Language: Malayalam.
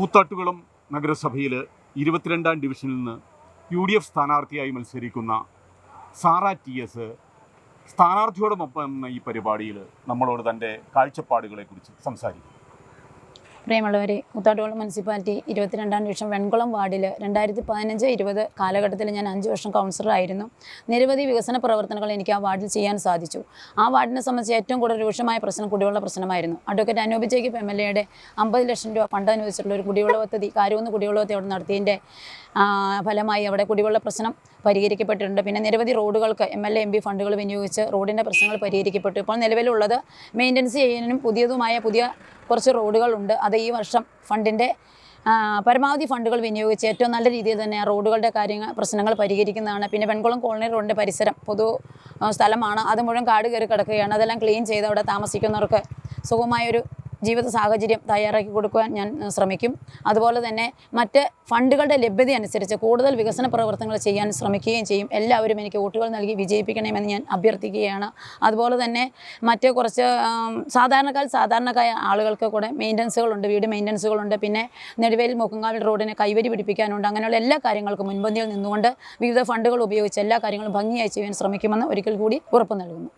കൂത്താട്ടുകുളം നഗരസഭയിൽ ഇരുപത്തിരണ്ടാം ഡിവിഷനിൽ നിന്ന് യു ഡി എഫ് സ്ഥാനാർത്ഥിയായി മത്സരിക്കുന്ന സാറ ടി എസ് സ്ഥാനാർത്ഥിയോടൊപ്പം എന്ന ഈ പരിപാടിയിൽ നമ്മളോട് തന്റെ കാഴ്ചപ്പാടുകളെക്കുറിച്ച് സംസാരിക്കും പ്രിയമുള്ളവരെ കൂത്താട്ടുകുളം മുനിസിപ്പാലിറ്റി ഇരുപത്തിരണ്ടാം ഡിവിഷൻ വെൺകുളം വാർഡിൽ രണ്ടായിരത്തി പതിനഞ്ച് ഇരുപത് കാലഘട്ടത്തിൽ ഞാൻ അഞ്ച് വർഷം കൗൺസിലറായിരുന്നു നിരവധി വികസന പ്രവർത്തനങ്ങൾ എനിക്ക് ആ വാർഡിൽ ചെയ്യാൻ സാധിച്ചു. ആ വാർഡിനെ സംബന്ധിച്ച് ഏറ്റവും കൂടുതൽ രൂക്ഷമായ പ്രശ്നം കുടിവെള്ള പ്രശ്നമായിരുന്നു. അഡ്വക്കേറ്റ് അനൂപിച്ചേക്ക് എം എൽ എയുടെ അമ്പത് ലക്ഷം രൂപ ഫണ്ട് അനുവദിച്ചിട്ടുള്ള ഒരു കുടിവെള്ള പദ്ധതി കാര്യമൊന്ന് കുടിവെള്ള പദ്ധതി അവിടെ നടത്തിയതിന്റെ ഫലമായി അവിടെ കുടിവെള്ള പ്രശ്നം പരിഹരിക്കപ്പെട്ടിട്ടുണ്ട്. പിന്നെ നിരവധി റോഡുകൾക്ക് M L A M P ഫണ്ടുകൾ വിനിയോഗിച്ച് റോഡിന്റെ പ്രശ്നങ്ങൾ പരിഹരിക്കപ്പെട്ടു. ഇപ്പോൾ നിലവിലുള്ളത് മെയിന്റനൻസ് ചെയ്യാനും പുതിയതുമായ പുതിയ കുറച്ച് റോഡുകളുണ്ട്. അത് ഈ വർഷം ഫണ്ടിന്റെ പരമാവധി ഫണ്ടുകൾ വിനിയോഗിച്ച് ഏറ്റവും നല്ല രീതിയിൽ തന്നെ റോഡുകളുടെ കാര്യങ്ങൾ പ്രശ്നങ്ങൾ പരിഹരിക്കുന്നതാണ്. പിന്നെ വെൺകുളം കോളനി റോഡിന്റെ പരിസരം പൊതു സ്ഥലമാണ്. അത് മുഴുവൻ കാട് കയറി കിടക്കുകയാണ്. അതെല്ലാം ക്ലീൻ ചെയ്ത് അവിടെ താമസിക്കുന്നവർക്ക് സുഖമായൊരു ജീവിത സാഹചര്യം തയ്യാറാക്കി കൊടുക്കുവാൻ ഞാൻ ശ്രമിക്കും. അതുപോലെ തന്നെ മറ്റ് ഫണ്ടുകളുടെ ലഭ്യത അനുസരിച്ച് കൂടുതൽ വികസന പ്രവർത്തനങ്ങൾ ചെയ്യാൻ ശ്രമിക്കുകയും ചെയ്യും. എല്ലാവരും എനിക്ക് വോട്ടുകൾ നൽകി വിജയിപ്പിക്കണമെന്ന് ഞാൻ അഭ്യർത്ഥിക്കുകയാണ്. അതുപോലെ തന്നെ മറ്റ് കുറച്ച് സാധാരണക്കാർ സാധാരണക്കായ ആളുകൾക്ക് കൂടെ മെയിന്റനൻസുകളുണ്ട് വീട് മെയിന്റനൻസുകളുണ്ട്. പിന്നെ നെടുവേൽ മുക്കങ്കാവിൽ റോഡിനെ കൈവരി പിടിപ്പിക്കാനുണ്ട്. അങ്ങനെയുള്ള എല്ലാ കാര്യങ്ങൾക്കും മുൻപന്തിയിൽ നിന്നുകൊണ്ട് വിവിധ ഫണ്ടുകൾ ഉപയോഗിച്ച് എല്ലാ കാര്യങ്ങളും ഭംഗിയായി ചെയ്യാൻ ശ്രമിക്കുമെന്ന് ഒരിക്കൽ കൂടി ഉറപ്പ് നൽകുന്നു.